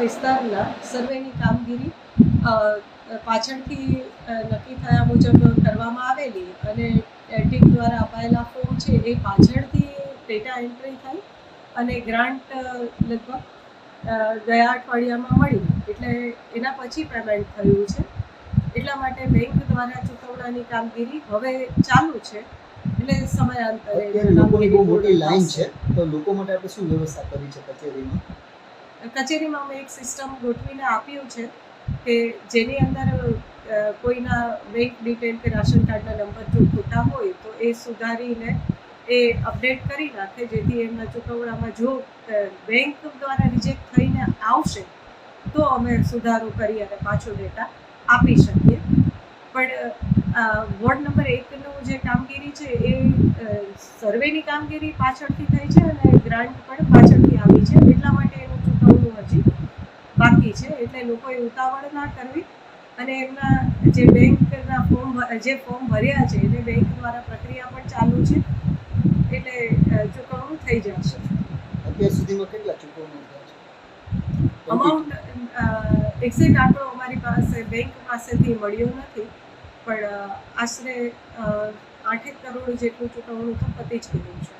વિસ્તારના સર્વેની કામગીરી પાછળથી નક્કી થયા મુજબ કરવામાં આવેલી અને ટીમ દ્વારા અપાયેલા ફોર્મ છે એ પાછળથી ડેટા એન્ટ્રી થઈ અને ગ્રાન્ટ લગભગ ગયા અઠવાડિયામાં મળી. એટલે એના પછી પેમેન્ટ થયું છે. એટલા માટે બેંક દ્વારા ચૂકવણાની કામગીરી હવે ચાલુ છે. એટલે સમયાંતરે લોકોની બહુ મોટી લાઈન છે. તો લોકો માટે આપણે શું વ્યવસ્થા કરી છે કચેરીમાં? કચેરીમાં અમે એક સિસ્ટમ ગોઠવીને આપ્યું છે કે જેની અંદર કોઈના બેંક ડિટેલ કે રાશન કાર્ડના નંબર જો ખોટા હોય તો એ સુધારીને એ અપડેટ કરી નાખે, જેથી એમના ચૂકવણામાં જો બેંક દ્વારા રિજેક્ટ થઈને આવશે, તો અમે સુધારો કરી અને પાછો ડેટા આપી શકીએ. પણ વોર્ડ નંબર એકનું જે કામગીરી છે એ સર્વેની કામગીરી પાછળથી થઈ છે અને ગ્રાન્ટ પણ પાછળથી આવી છે. એટલા માટે બાકી છે એટલે લોકોએ ઉતાવળ ના કરવી અને એમના જે બેંકના ફોર્મ જે ફોર્મ ભર્યા છે એને બેંક દ્વારા પ્રક્રિયા પણ ચાલુ છે એટલે ચૂકવણું થઈ જશે. અત્યાર સુધીમાં કેટલા ચૂકવણા અમાઉન્ટ એક્ઝેક્ટ આંકડો અમારી પાસે બેંક પાસેથી મળ્યો નથી પણ આશરે આઠેક કરોડ જેટલું ચૂકવણું તો પતી જ ગયું છે.